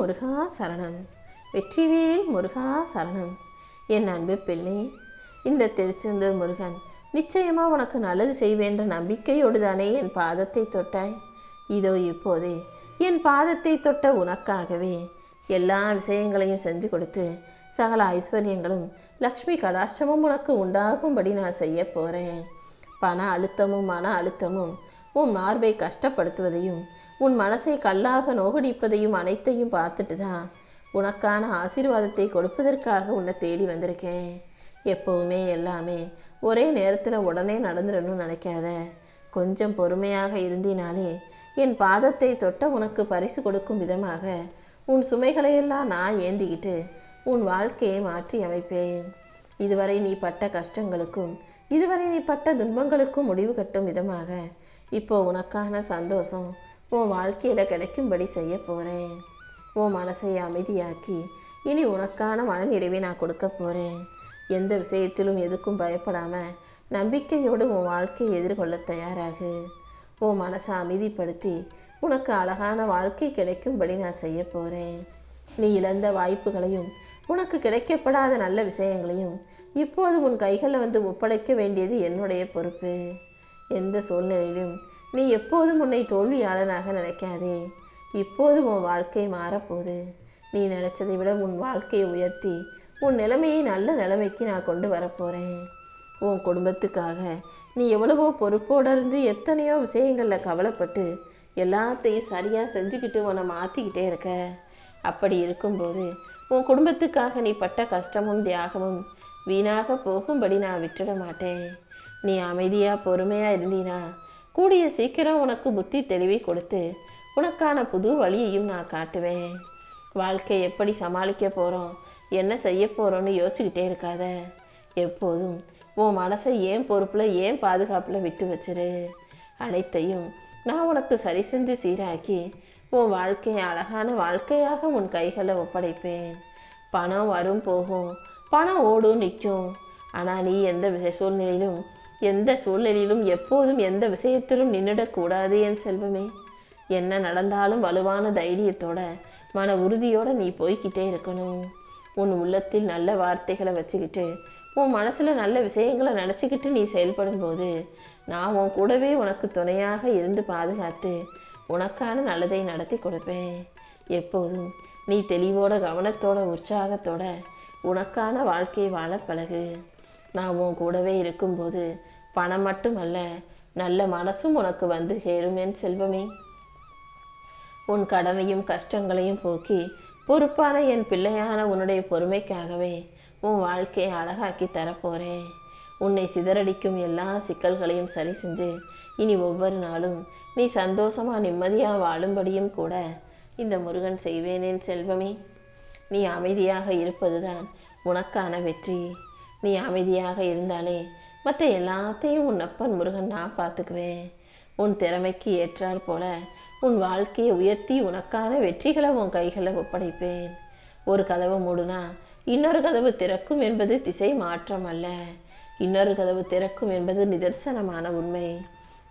முருகா சரணம். வெற்றிவேல் முருகா சரணம். என் அன்பு பிள்ளை இந்த திருச்செந்தூர் முருகன் நிச்சயமா உனக்கு நல்லது செய்வேன்ற நம்பிக்கையோடு தானே என் பாதத்தை தொட்டாய்? இதோ இப்போதே என் பாதத்தை தொட்ட உனக்காகவே எல்லா விஷயங்களையும் செஞ்சு கொடுத்து சகல ஐஸ்வர்யங்களும் லக்ஷ்மி கடாட்சமும் உனக்கு உண்டாகும்படி நான் செய்ய போகிறேன் பண அழுத்தமும் மன அழுத்தமும் உன் மார்பை கஷ்டப்படுத்துவதையும் உன் மனசை கல்லாக நோகடிப்பதையும் அனைத்தையும் பார்த்துட்டு தான் உனக்கான ஆசீர்வாதத்தை கொடுப்பதற்காக உன்னை தேடி வந்திருக்கேன். எப்பவுமே எல்லாமே ஒரே நேரத்தில் உடனே நடந்துடணும்னு நினைக்காத. கொஞ்சம் பொறுமையாக இருந்தினாலே என் பாதத்தை தொட்ட உனக்கு பரிசு கொடுக்கும் விதமாக உன் சுமைகளையெல்லாம் நான் ஏந்திக்கிட்டு உன் வாழ்க்கையை மாற்றி அமைப்பேன். இதுவரை நீ பட்ட கஷ்டங்களுக்கும் இதுவரை நீ பட்ட துன்பங்களுக்கும் முடிவு கட்டும் விதமாக இப்போ உனக்கான சந்தோஷம் உன் வாழ்க்கையில் கிடைக்கும்படி செய்ய போகிறேன் உன் மனசை அமைதியாக்கி இனி உனக்கான மனநிறைவை நான் கொடுக்க போகிறேன் எந்த விஷயத்திலும் எதுக்கும் பயப்படாமல் நம்பிக்கையோடு உன் வாழ்க்கையை எதிர்கொள்ள தயாராகு. உன் மனசை அமைதிப்படுத்தி உனக்கு அழகான வாழ்க்கை கிடைக்கும்படி நான் செய்ய போகிறேன் நீ இழந்த வாய்ப்புகளையும் உனக்கு கிடைக்கப்படாத நல்ல விஷயங்களையும் இப்போது உன் கைகளில் வந்து ஒப்படைக்க வேண்டியது என்னுடைய பொறுப்பு. எந்த சூழ்நிலையிலும் நீ எப்போதும் உன்னை தோல்வியாளனாக நினைக்காதே. இப்போது உன் வாழ்க்கை மாறப்போகுது. நீ நினைச்சதை விட உன் வாழ்க்கையை உயர்த்தி உன் நிலைமையை நல்ல நிலைமைக்கு நான் கொண்டு வரப்போகிறேன் உன் குடும்பத்துக்காக நீ எவ்வளவோ பொறுப்போட இருந்து எத்தனையோ விஷயங்களில் கவலைப்பட்டு எல்லாத்தையும் சரியாக செஞ்சுக்கிட்டு உன்னை மாற்றிக்கிட்டே இருக்க. அப்படி இருக்கும்போது உன் குடும்பத்துக்காக நீ பட்ட கஷ்டமும் தியாகமும் வீணாக போகும்படி நான் விட்டுட மாட்டேன். நீ அமைதியாக பொறுமையாக இருந்தீனா கூடிய சீக்கிரம் உனக்கு புத்தி தெளிவை கொடுத்து உனக்கான புது வழியையும் நான் காட்டுவேன். வாழ்க்கை எப்படி சமாளிக்க போகிறோம் என்ன செய்ய போகிறோன்னு யோசிச்சுக்கிட்டே இருக்காத. எப்போதும் உன் மனசை ஏன் பொறுப்பில் ஏன் பாதுகாப்பில் விட்டு வச்சிரு? அனைத்தையும் நான் உனக்கு சரி செஞ்சு சீராக்கி உன் வாழ்க்கையை அழகான வாழ்க்கையாக உன் கைகளை ஒப்படைப்பேன். பணம் வரும் போகும். பணம் ஓடும் நிற்கும். ஆனால் நீ எந்த விஷய சூழ்நிலையிலும் எந்த சூழ்நிலையிலும் எப்போதும் எந்த விஷயத்திலும் நின்றுடக்கூடாது என் செல்வமே. என்ன நடந்தாலும் வலுவான தைரியத்தோட மன உறுதியோட நீ போய்க்கிட்டே இருக்கணும். உன் உள்ளத்தில் நல்ல வார்த்தைகளை வச்சுக்கிட்டு உன் மனசில் நல்ல விஷயங்களை நினச்சிக்கிட்டு நீ செயல்படும் போது நான் உன் கூடவே உனக்கு துணையாக இருந்து பாதுகாத்து உனக்கான நல்லதை நடத்தி கொடுப்பேன். எப்போதும் நீ தெளிவோட கவனத்தோட உற்சாகத்தோட உனக்கான வாழ்க்கையை வாழ பழகு. நான் உன் கூடவே இருக்கும்போது பணம் மட்டுமல்ல நல்ல மனசும் உனக்கு வந்து சேரும் என் செல்வமே. உன் கடனையும் கஷ்டங்களையும் போக்கி பொறுப்பான என் பிள்ளையான உன்னுடைய பொறுமைக்காகவே உன் வாழ்க்கையை அழகாக்கி தரப்போறேன் உன்னை சிதறடிக்கும் எல்லா சிக்கல்களையும் சரி செஞ்சு இனி ஒவ்வொரு நாளும் நீ சந்தோஷமா நிம்மதியா வாழும்படியும் கூட இந்த முருகன் செய்வேனேன் செல்வமே. நீ அமைதியாக இருப்பதுதான் உனக்கான வெற்றி. நீ அமைதியாக இருந்தாலே மற்ற எல்லாத்தையும் உன் அப்பன் முருகன் நான் பார்த்துக்குவேன். உன் திறமைக்கு ஏற்றாற் போல உன் வாழ்க்கையை உயர்த்தி உனக்கான வெற்றிகளை உன் கைகளை ஒப்படைப்பேன். ஒரு கதவு மூடுனா இன்னொரு கதவு திறக்கும் என்பது திசை மாற்றம் அல்ல. இன்னொரு கதவு திறக்கும் என்பது நிதர்சனமான உண்மை.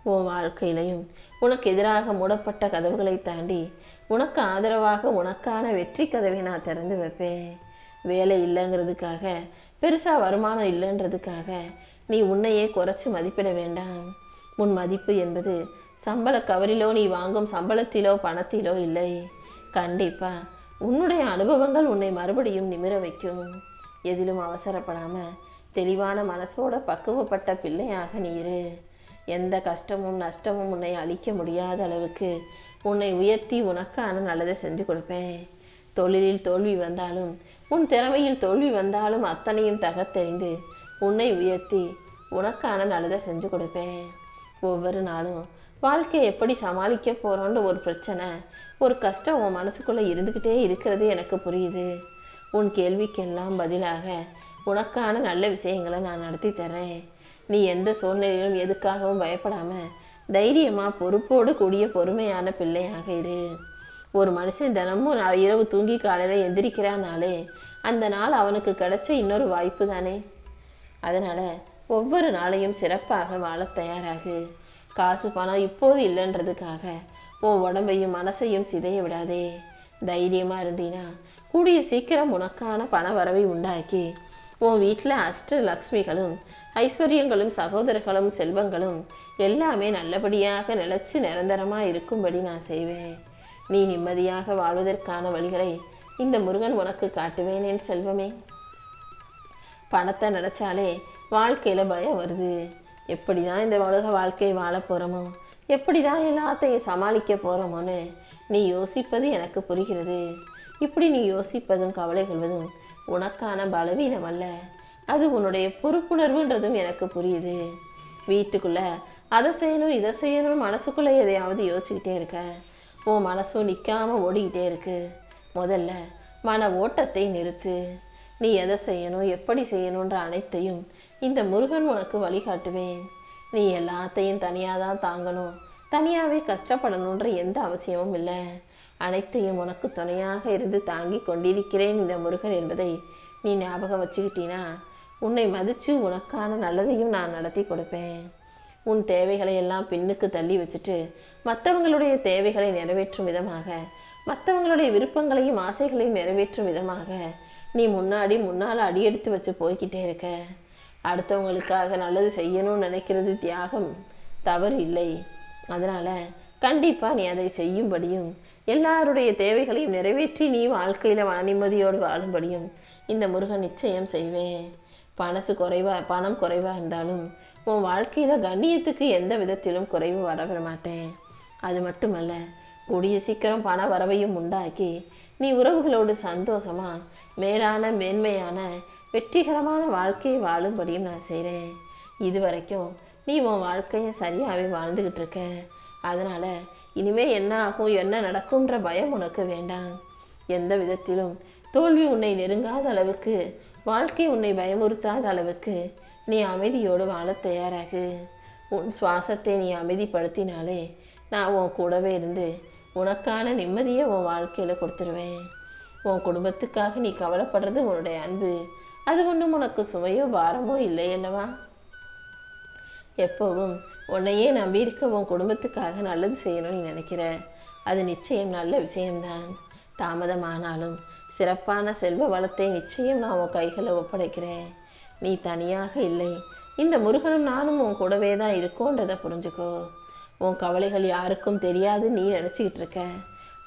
உன் வாழ்க்கையிலையும் உனக்கு எதிராக மூடப்பட்ட கதவுகளை தாண்டி உனக்கு ஆதரவாக உனக்கான வெற்றி கதவை நான் திறந்து வைப்பேன். வேலை இல்லைங்கிறதுக்காக பெருசாக வருமானம் இல்லைன்றதுக்காக நீ உன்னையே குறைச்சி மதிப்பிட வேண்டாம். உன் மதிப்பு என்பது சம்பள கவரிலோ நீ வாங்கும் சம்பளத்திலோ பணத்திலோ இல்லை. கண்டிப்பா உன்னுடைய அனுபவங்கள் உன்னை மறுபடியும் நிமிர வைக்கும். எதிலும் அவசரப்படாம தெளிவான மனசோட பக்குவப்பட்ட பிள்ளையாக நீ இரு. எந்த கஷ்டமும் நஷ்டமும் உன்னை அழிக்க முடியாத அளவுக்கு உன்னை உயர்த்தி உனக்கான நல்லதை செஞ்சு கொடுப்பேன். தொழிலில் தோல்வி வந்தாலும் உன் திறமையில் தோல்வி வந்தாலும் அத்தனையும் தகத்தெறிந்து உன்னை உயர்த்தி உனக்கான நல்லதை செஞ்சு கொடுப்பேன். ஒவ்வொரு நாளும் வாழ்க்கையை எப்படி சமாளிக்க போறோன்ற ஒரு பிரச்சனை ஒரு கஷ்டம் உன் மனசுக்குள்ளே இருந்துக்கிட்டே இருக்கிறது எனக்கு புரியுது. உன் கேள்விக்கெல்லாம் பதிலாக உனக்கான நல்ல விஷயங்களை நான் நடத்தி தரேன் நீ எந்த சூழ்நிலையிலும் எதுக்காகவும் பயப்படாமல் தைரியமாக பொறுப்போடு கூடிய பொறுமையான பிள்ளையாக இரு. ஒரு மனுஷன் தினமும் நான் இரவு தூங்கி காலையில் எந்திரிக்கிறானாலே அந்த நாள் அவனுக்கு கிடைச்ச இன்னொரு வாய்ப்பு தானே. அதனால் ஒவ்வொரு நாளையும் சிறப்பாக வாழ தயாராகு. காசு பணம் இப்போது இல்லைன்றதுக்காக உன் உடம்பையும் மனசையும் சிதைய விடாதே. தைரியமாக இருந்தீனா கூடிய சீக்கிரம் உனக்கான பண வரவை உண்டாக்கி உன் வீட்டில் அஷ்ட லக்ஷ்மிகளும் ஐஸ்வர்யங்களும் சகோதரர்களும் செல்வங்களும் எல்லாமே நல்லபடியாக நிலைச்சு நிரந்தரமாக இருக்கும்படி நான் செய்வேன். நீ நிம்மதியாக வாழ்வதற்கான வழிகளை இந்த முருகன் உனக்கு காட்டுவேன் என் செல்வமே. பணத்தை நினச்சாலே வாழ்க்கையில் பயம் வருது. எப்படி தான் இந்த உலக வாழ்க்கையை வாழ போகிறோமோ எப்படி தான் எல்லாத்தையும் சமாளிக்க போகிறோமோன்னு நீ யோசிப்பது எனக்கு புரிகிறது. இப்படி நீ யோசிப்பதும் கவலை கொள்வதும் உனக்கான பலவீனம் அல்ல. அது உன்னுடைய பொறுப்புணர்வுன்றதும் எனக்கு புரியுது. வீட்டுக்குள்ளே அதை செய்யணும் இதை செய்யணும் மனசுக்குள்ளே எதையாவது யோசிச்சுக்கிட்டே இருக்க. உன் மனசும் நிற்காமல் ஓடிக்கிட்டே இருக்கு. முதல்ல மன ஓட்டத்தை நிறுத்து. நீ எதை செய்யணும் எப்படி செய்யணுன்ற அனைத்தையும் இந்த முருகன் உனக்கு வழிகாட்டுவேன். நீ எல்லாத்தையும் தனியாக தான் தாங்கணும். தனியாகவே கஷ்டப்படணுன்ற எந்த அவசியமும் இல்லை. அனைத்தையும் உனக்கு துணையாக இருந்து தாங்கி கொண்டிருக்கிறேன் இந்த முருகன் என்பதை நீ ஞாபகம் வச்சுக்கிட்டீனா உன்னை மதித்து உனக்கான நல்லதையும் நான் நடத்தி கொடுப்பேன். உன் தேவைகளை எல்லாம் பின்னுக்கு தள்ளி வச்சுட்டு மற்றவங்களுடைய தேவைகளை நிறைவேற்றும் விதமாக மற்றவங்களுடைய விருப்பங்களையும் ஆசைகளையும் நிறைவேற்றும் விதமாக நீ முன்னாடி முன்னால் அடியெடுத்து வச்சு போய்கிட்டே இருக்க. அடுத்தவங்களுக்காக நல்லது செய்யணும்னு நினைக்கிறது தியாகம் தவறு இல்லை. அதனால கண்டிப்பாக நீ அதை செய்யும்படியும் எல்லாருடைய தேவைகளையும் நிறைவேற்றி நீ வாழ்க்கையில் மன நிம்மதியோடு வாழும்படியும் இந்த முருகன் நிச்சயம் செய்வேன். பணசு குறைவா பணம் குறைவாக இருந்தாலும் உன் வாழ்க்கையில் கண்ணியத்துக்கு எந்த விதத்திலும் குறைவு வரவிட மாட்டேன். அது மட்டுமல்ல கூடிய சீக்கிரம் பண வரவையும் உண்டாக்கி நீ உறவுகளோடு சந்தோஷமா மேலான மேன்மையான வெற்றிகரமான வாழ்க்கையை வாழும்படியும் நான் செய்கிறேன் இது வரைக்கும் நீ உன் வாழ்க்கையை சரியாகவே வாழ்ந்துக்கிட்டு இருக்க. அதனால் இனிமேல் என்ன ஆகும் என்ன நடக்கும்ன்ற பயம் உனக்கு வேண்டாம். எந்த விதத்திலும் தோல்வி உன்னை நெருங்காத அளவுக்கு வாழ்க்கை உன்னை பயமுறுத்தாத அளவுக்கு நீ அமைதியோடு வாழத் தயாராகு. உன் சுவாசத்தை நீ அமைதிப்படுத்தினாலே நான் உன் கூடவே இருந்து உனக்கான நிம்மதியை உன் வாழ்க்கையில் கொடுத்துருவேன். உன் குடும்பத்துக்காக நீ கவலைப்படுறது உன்னுடைய அன்பு. அது ஒன்றும் உனக்கு சுவையோ பாரமோ இல்லை அல்லவா? எப்போவும் உன்னையே நம்பி இருக்க உன் குடும்பத்துக்காக நல்லது செய்யணும்னு நீ நினைக்கிற. அது நிச்சயம் நல்ல விஷயம்தான். தாமதமானாலும் சிறப்பான செல்வ வளத்தை நிச்சயம் நான் உன் கைகளை ஒப்படைக்கிறேன். நீ தனியாக இல்லை. இந்த முருகனும் நானும் உன் கூடவே தான் இருக்கோன்றதை புரிஞ்சுக்கோ. உன் கவலைகள் யாருக்கும் தெரியாது நீ நினச்சிக்கிட்டு இருக்க.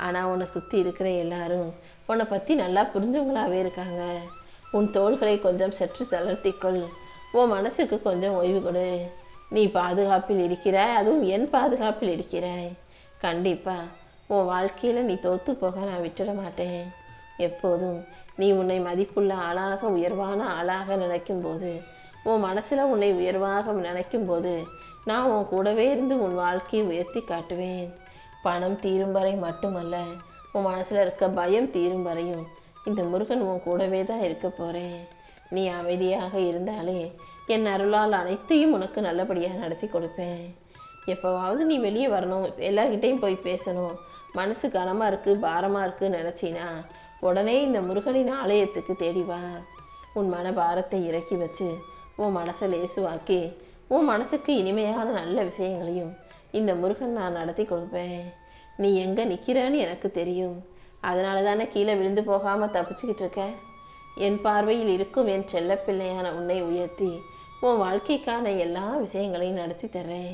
ஆனால் உன்னை சுற்றி இருக்கிற எல்லாரும் உன்னை பற்றி நல்லா புரிஞ்சவங்களாவே இருக்காங்க. உன் தோள்களை கொஞ்சம் சற்று தளர்த்திக்கொள். உன் மனசுக்கு கொஞ்சம் ஓய்வு கொடு. நீ பாதுகாப்பில் இருக்கிறாய் அதுவும் என் பாதுகாப்பில் இருக்கிறாய் கண்டிப்பாக உன் வாழ்க்கையில் நீ தோத்து போக நான் விட்டுட மாட்டேன். எப்போதும் நீ உன்னை மதிப்புள்ள ஆளாக உயர்வான ஆளாக நினைக்கும் போது உன் மனசில் உன்னை உயர்வாக நினைக்கும் போது நான் உன் கூடவே இருந்து உன் வாழ்க்கையை உயர்த்தி காட்டுவேன். பணம் தீரும் வரை மட்டுமல்ல உன் மனசில் இருக்க பயம் தீரும் வரையும் இந்த முருகன் உன் கூடவே தான் இருக்க போகிறேன் நீ அமைதியாக இருந்தாலே என் அருளால் அனைத்தையும் உனக்கு நல்லபடியாக நடத்தி கொடுப்பேன். எப்போவாவது நீ வெளியே வரணும் எல்லார்கிட்டையும் போய் பேசணும். மனசு கனமாக இருக்குது பாரமாக இருக்குன்னு நினச்சினா உடனே இந்த முருகனின் ஆலயத்துக்கு தேடி வா. உன் மன பாரத்தை இறக்கி வச்சு உன் மனசை லேசுவாக்கி உன் மனசுக்கு இனிமையான நல்ல விஷயங்களையும் இந்த முருகன் நான் நடத்தி கொடுப்பேன். நீ எங்கே நிற்கிறன்னு எனக்கு தெரியும். அதனால தானே கீழே விழுந்து போகாமல் தப்பிச்சுக்கிட்டு இருக்க? என் பார்வையில் இருக்கும் என் செல்லப்பிள்ளையான உன்னை உயர்த்தி உன் வாழ்க்கைக்கான எல்லா விஷயங்களையும் நடத்தி தர்றேன்.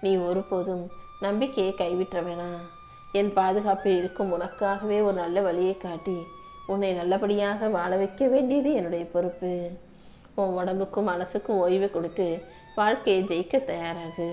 நீ ஒருபோதும் நம்பிக்கையை கைவிட்ட வேணாம். என் பாதுகாப்பில் இருக்கும் உனக்காகவே ஒரு நல்ல வழியை காட்டி உன்னை நல்லபடியாக வாழ வைக்க வேண்டியது என்னுடைய பொறுப்பு. உன் உடம்புக்கும் மனசுக்கும் ஓய்வு கொடுத்து வாழ்க்கையை ஜெயிக்க தயாராகு